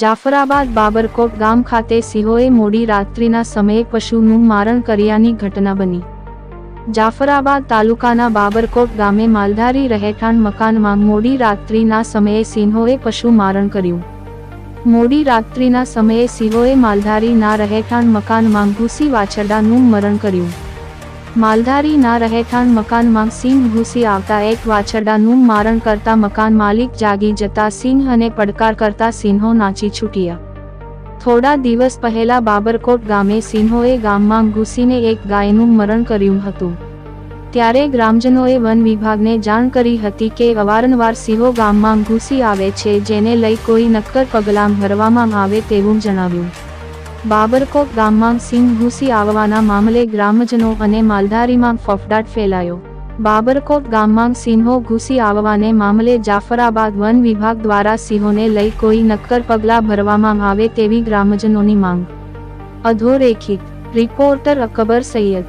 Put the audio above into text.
જાફરાબાદ બાબરકોટ ગામ ખાતે સિંહોએ મોડી રાત્રિના સમયે પશુનું મારણ કર્યાની ઘટના બની. જાફરાબાદ તાલુકાના બાબરકોટ ગામે માલધારી રહેઠાણ મકાનમાં મોડી રાત્રિના સમયે સિંહોએ પશુ મારણ કર્યું. મોડી રાત્રિના સમયે સિંહોએ માલધારીના રહેઠાણ મકાનમાં ઘૂસી વાછરડાનું મરણ કર્યું. માલધારીના રહેઠાણ મકાનમાં સિંહ ઘૂસી આવતા એક વાછરડાનું મારણ કરતા મકાન માલિક જાગી જતા સિંહ અને પડકાર કરતા સિંહો નાચી છૂટ્યા. થોડા દિવસ પહેલા બાબરકોટ ગામે સિંહોએ ગામમાં ઘૂસીને એક ગાયનું મરણ કર્યું હતું. ત્યારે ગ્રામજનોએ વન વિભાગને જાણ કરી હતી કે અવારનવાર સિંહો ગામમાં ઘૂસી આવે છે, જેને લઈ કોઈ નક્કર પગલાં ભરવામાં આવે તેવું જણાવ્યું. બાબરકોટ ગામમાં સિંહ ઘૂસી આવવાના મામલે ગ્રામજનો અને માલધારીમાં ફફડાટ ફેલાયો. બાબરકોટ ગામમાં સિંહો ઘૂસી આવવાને મામલે જાફરાબાદ વન વિભાગ દ્વારા સિંહોને લઈ કોઈ નક્કર પગલાં ભરવામાં આવે તેવી ગ્રામજનોની માંગ. અધોરેખિત. રિપોર્ટર અકબર સૈયદ